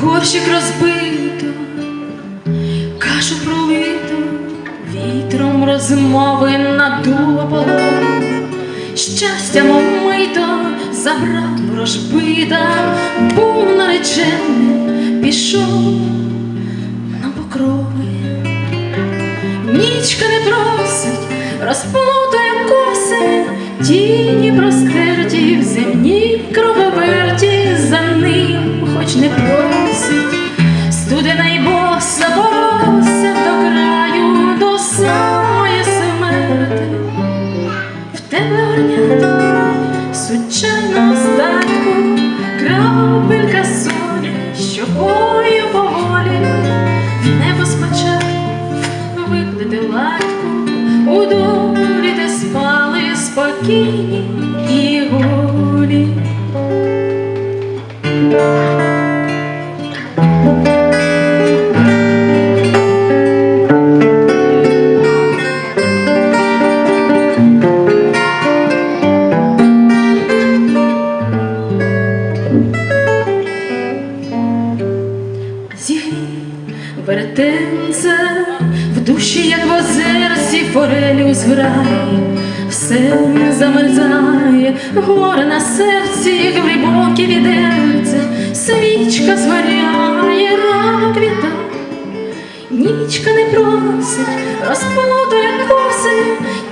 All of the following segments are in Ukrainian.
забито, кашу пролито, вітром розмови надуло полон. Щастям омито, забрав ворожбита, був наречений, пішов на покрови. Нічка не просить, розплутає коси, тіні простерті в земній круговерті, небо спочатку виплити латку, у долі де спали спокійні веретенце в душі, як в озерці, форелі зграє, все замерзає, горе на серці, як глибоке відерце, свічка згоряє, рак віта. Нічка не просить, розплутає коси,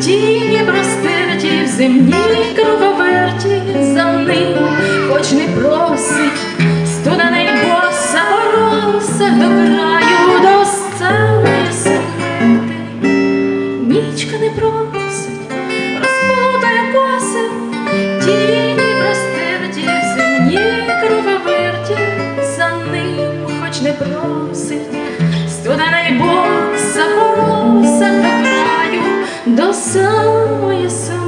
тіні простерті в земній круговерті, за ним хоч не просить, Подай Бог запороза питаю до самої сам.